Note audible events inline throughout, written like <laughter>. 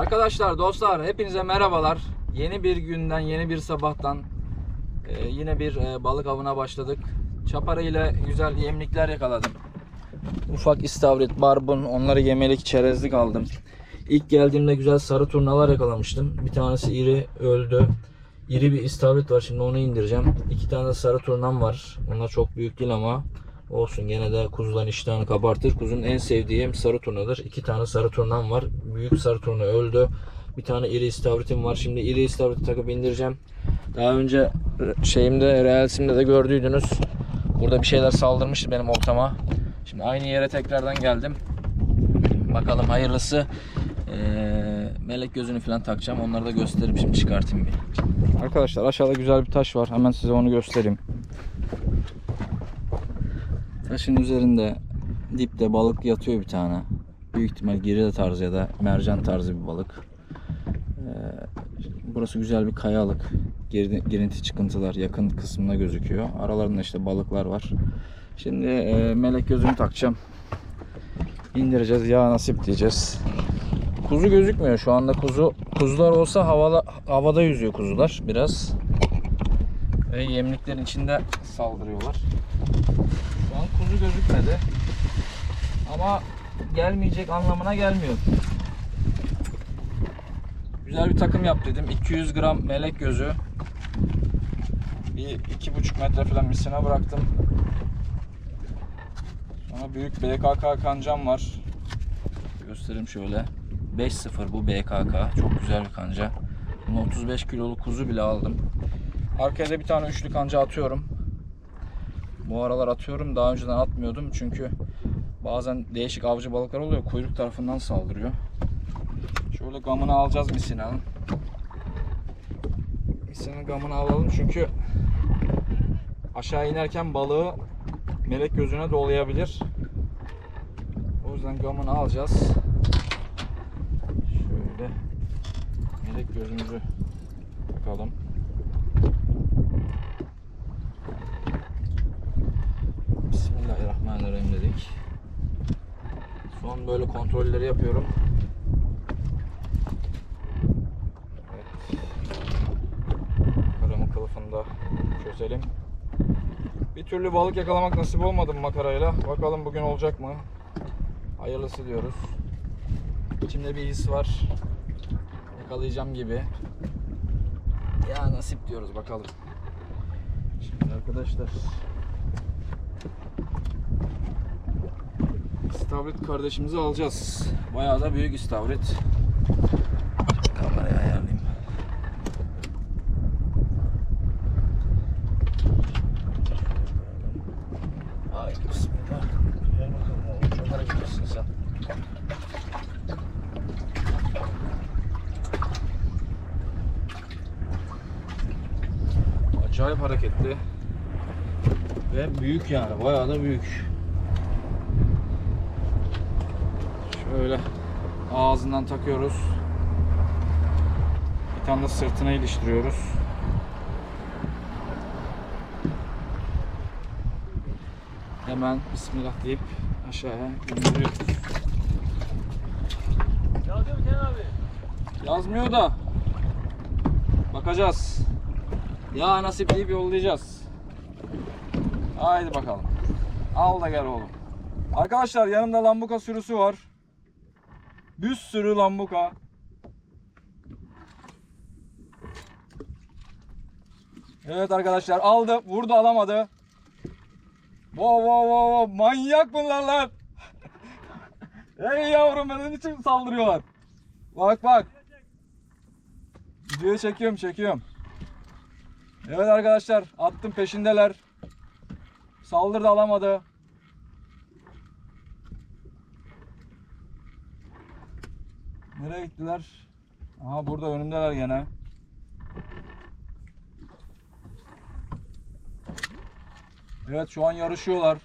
Arkadaşlar, dostlar hepinize merhabalar. Yeni bir günden, yeni bir sabahtan e, yine bir e, balık avına başladık. Çapara ile güzel yemlikler yakaladım. Ufak istavrit, barbun, onları yemelik, çerezlik aldım. İlk geldiğimde güzel sarı turnalar yakalamıştım. Bir tanesi iri öldü. İri bir istavrit var şimdi onu indireceğim. İki tane sarı turnam var. Onlar çok büyük değil ama olsun gene de kuzuların iştahını kabartır. Kuzun en sevdiği hem sarı turnadır. İki tane sarı turnam var. Büyük sarı turna öldü. Bir tane iri istavritim var. Şimdi iri istavriti takıp indireceğim. Daha önce şeyimde, reelsimde de gördüydünüz. Burada bir şeyler saldırmıştı benim oltama. Şimdi aynı yere tekrardan geldim. Bakalım hayırlısı. Ee, melek gözünü falan takacağım. Onları da göstereyim şimdi çıkartayım bir. Arkadaşlar aşağıda güzel bir taş var. Hemen size onu göstereyim. Taşın üzerinde dipte balık yatıyor bir tane. Büyük ihtimal giride tarzı ya da mercan tarzı bir balık. Ee, burası güzel bir kayalık. Girinti çıkıntılar yakın kısmında gözüküyor. Aralarında işte balıklar var. Şimdi e, melek gözünü takacağım. İndireceğiz. Ya nasip diyeceğiz. Kuzu gözükmüyor şu anda kuzu. Kuzular olsa havada, havada yüzüyor kuzular biraz. Ve yemliklerin içinde saldırıyorlar. Şu an kuzu gözükmedi. Ama gelmeyecek anlamına gelmiyor. Güzel bir takım yaptıydım. 200 gram melek gözü. Bir iki buçuk metre falan misine bıraktım. Sonra büyük BKK kancam var. Göstereyim şöyle. 5.0 bu BKK. Çok güzel bir kanca. Bunu 35 kiloluk kuzu bile aldım. Arkaya da bir tane üçlü kanca atıyorum. Bu aralar atıyorum. Daha önceden atmıyordum çünkü bazen değişik avcı balıklar oluyor. Kuyruk tarafından saldırıyor. Şöyle gamını alacağız misinanın. Misinanın gamını alalım çünkü aşağı inerken balığı melek gözüne dolayabilir. O yüzden gamını alacağız. Şöyle melek gözümüzü takalım. Böyle kontrolleri yapıyorum. Evet. Makaramın kılıfını çözelim. Bir türlü balık yakalamak nasip olmadı makarayla. Bakalım bugün olacak mı? Hayırlısı diyoruz. İçimde bir his var. Yakalayacağım gibi. Ya nasip diyoruz bakalım. Şimdi arkadaşlar İstavrit kardeşimizi alacağız. Bayağı da büyük istavrit. Kamerayı ayarlayayım. Haydi bismillah. Gel bakalım oğlum. Çok hareketlisin sen. Acayip hareketli. Ve büyük yani. Bayağı da büyük. Şöyle ağzından takıyoruz. Bir tane de sırtına iliştiriyoruz. Hemen Bismillah deyip aşağıya indiriyoruz. Yazıyor mu Kenan abi? Yazmıyor da bakacağız. Ya nasip deyip yollayacağız. Haydi bakalım. Al da gel oğlum. Arkadaşlar yanımda lambuka sürüsü var. Bir sürü lambuka. Evet arkadaşlar aldı. Vurdu alamadı. Wow wow wow wow. Manyak bunlar lan. <laughs> Ey yavrum benim için saldırıyorlar. Bak bak. Videoyu çekiyorum çekiyorum. Evet arkadaşlar attım peşindeler. Saldırdı alamadı. Nereye gittiler? Aha burada önümdeler gene. Evet şu an yarışıyorlar.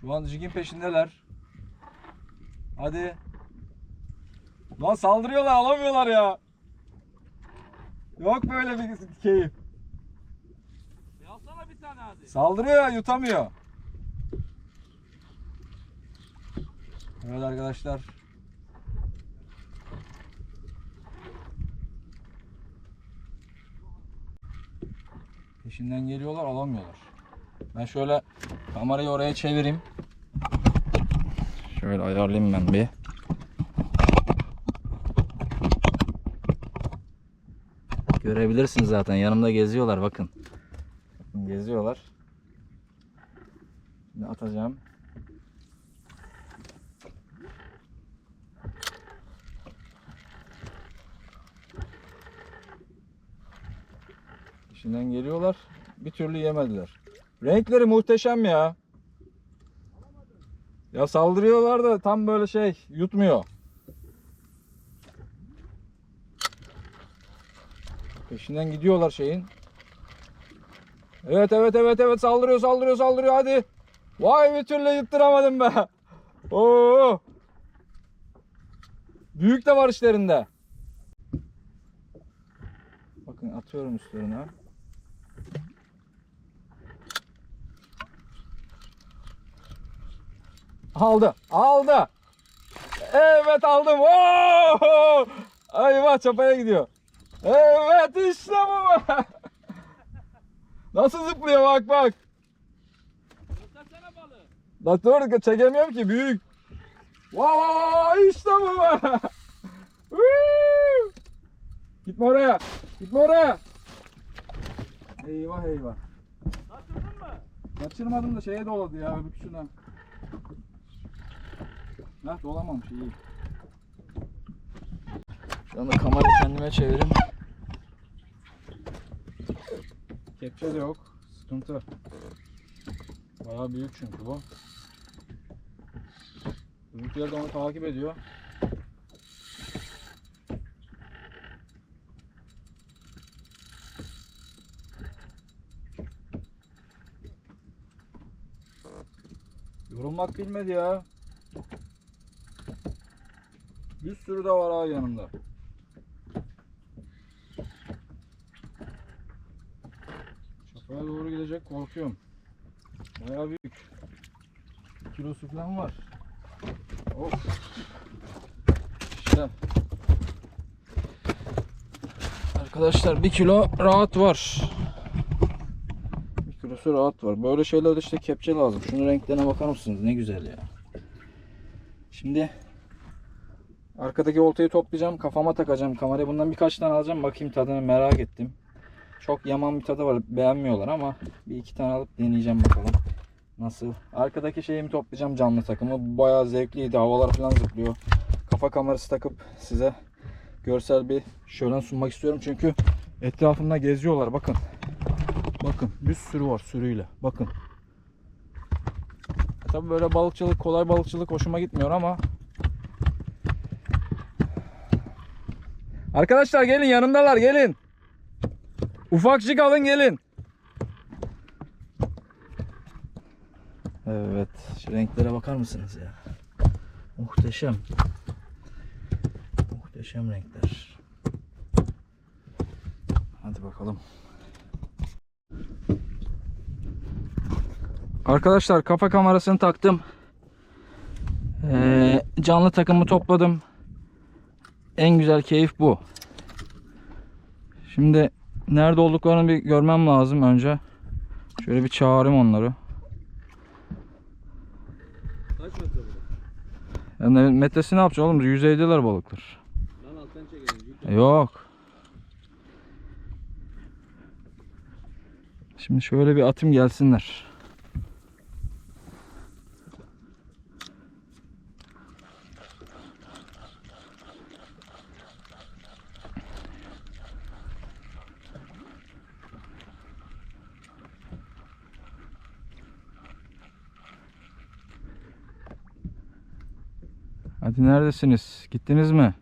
Şu an jigin peşindeler. Hadi. Lan saldırıyorlar alamıyorlar ya. Yok böyle bir keyif. Yazsana bir tane hadi. Saldırıyor ya yutamıyor. Evet arkadaşlar. Peşinden geliyorlar alamıyorlar. Ben şöyle kamerayı oraya çevireyim. Şöyle ayarlayayım ben bir. Görebilirsiniz zaten yanımda geziyorlar bakın. Geziyorlar. Şimdi atacağım. İşinden geliyorlar. Bir türlü yemediler. Renkleri muhteşem ya. Ya saldırıyorlar da tam böyle şey yutmuyor. Peşinden gidiyorlar şeyin. Evet evet evet evet saldırıyor saldırıyor saldırıyor hadi. Vay bir türlü yutturamadım be. <laughs> Oo. Büyük de var işlerinde. Bakın atıyorum üstlerine. Aldı. Aldı. Evet aldım. Oo! Ayva çapaya gidiyor. Evet işte bu. <laughs> Nasıl zıplıyor bak bak. La dur çekemiyorum ki büyük. Vay işte bu. <laughs> Gitme oraya. Gitme oraya. Eyvah eyvah. Kaçırdın mı? Kaçırmadım da şeye doladı ya öbür şuna. Heh dolamamış iyi. Şu anda kamerayı kendime çevireyim. Kepçe de yok. Sıkıntı. Bayağı büyük çünkü bu. Bizimkiler de onu takip ediyor. Yorulmak bilmedi ya. Bir sürü de var ha yanımda. Çapaya doğru gidecek korkuyorum. Bayağı büyük. Kilosu falan var. Of. İşte. Arkadaşlar bir kilo rahat var. Bir kilosu rahat var. Böyle şeylerde işte kepçe lazım. Şunun renklerine bakar mısınız? Ne güzel ya. Şimdi arkadaki oltayı toplayacağım. Kafama takacağım kamerayı. Bundan birkaç tane alacağım. Bakayım tadını merak ettim. Çok yaman bir tadı var. Beğenmiyorlar ama bir iki tane alıp deneyeceğim bakalım. Nasıl? Arkadaki şeyimi toplayacağım canlı takımı. Bayağı zevkliydi. Havalar falan zıplıyor. Kafa kamerası takıp size görsel bir şölen sunmak istiyorum. Çünkü etrafımda geziyorlar. Bakın. Bakın bir sürü var sürüyle. Bakın. Tabi böyle balıkçılık, kolay balıkçılık hoşuma gitmiyor ama Arkadaşlar gelin yanındalar gelin. Ufakçık alın gelin. Evet, şu renklere bakar mısınız ya? Muhteşem. Muhteşem renkler. Hadi bakalım. Arkadaşlar kafa kamerasını taktım. Ee, canlı takımı topladım. En güzel keyif bu. Şimdi nerede olduklarını bir görmem lazım önce. Şöyle bir çağırayım onları. Kaç metre bu? Yani metresi ne yapacağız oğlum? Yüzeydeler balıklar. Lan alttan çekelim. Yük. Yok. Şimdi şöyle bir atım gelsinler. Hadi neredesiniz? Gittiniz mi?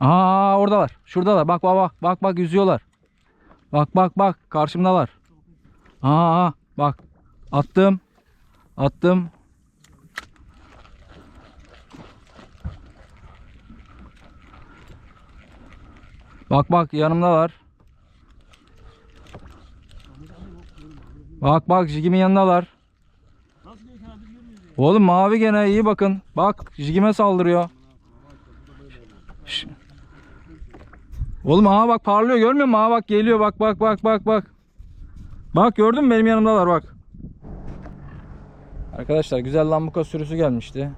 Aa oradalar. Şuradalar. Bak bak bak. Bak bak yüzüyorlar. Bak bak bak. Karşımdalar. Aa bak. Attım. Attım. Bak bak yanımdalar. Bak bak Jigim'in yanındalar. Oğlum mavi gene iyi bakın. Bak Jigim'e saldırıyor. Oğlum aha bak parlıyor görmüyor musun? Aha bak geliyor bak bak bak bak bak. Bak gördün mü benim yanımdalar bak. Arkadaşlar güzel lambuka sürüsü gelmişti.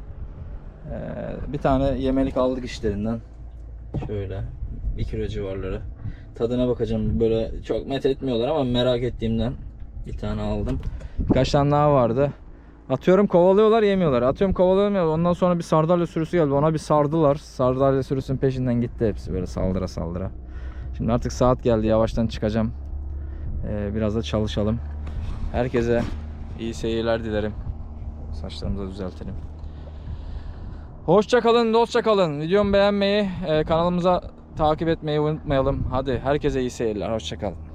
Ee, bir tane yemelik aldık işlerinden. Şöyle 1 kilo civarları. Tadına bakacağım. Böyle çok met etmiyorlar ama merak ettiğimden bir tane aldım. Birkaç tane daha vardı. Atıyorum kovalıyorlar yemiyorlar. Atıyorum kovalıyorlar Ondan sonra bir sardalya sürüsü geldi. Ona bir sardılar. Sardalya sürüsünün peşinden gitti hepsi böyle saldıra saldıra. Şimdi artık saat geldi. Yavaştan çıkacağım. Ee, biraz da çalışalım. Herkese iyi seyirler dilerim. Saçlarımızı düzeltelim. Hoşça kalın, dostça kalın. Videomu beğenmeyi, e, kanalımıza takip etmeyi unutmayalım. Hadi herkese iyi seyirler. Hoşça kalın.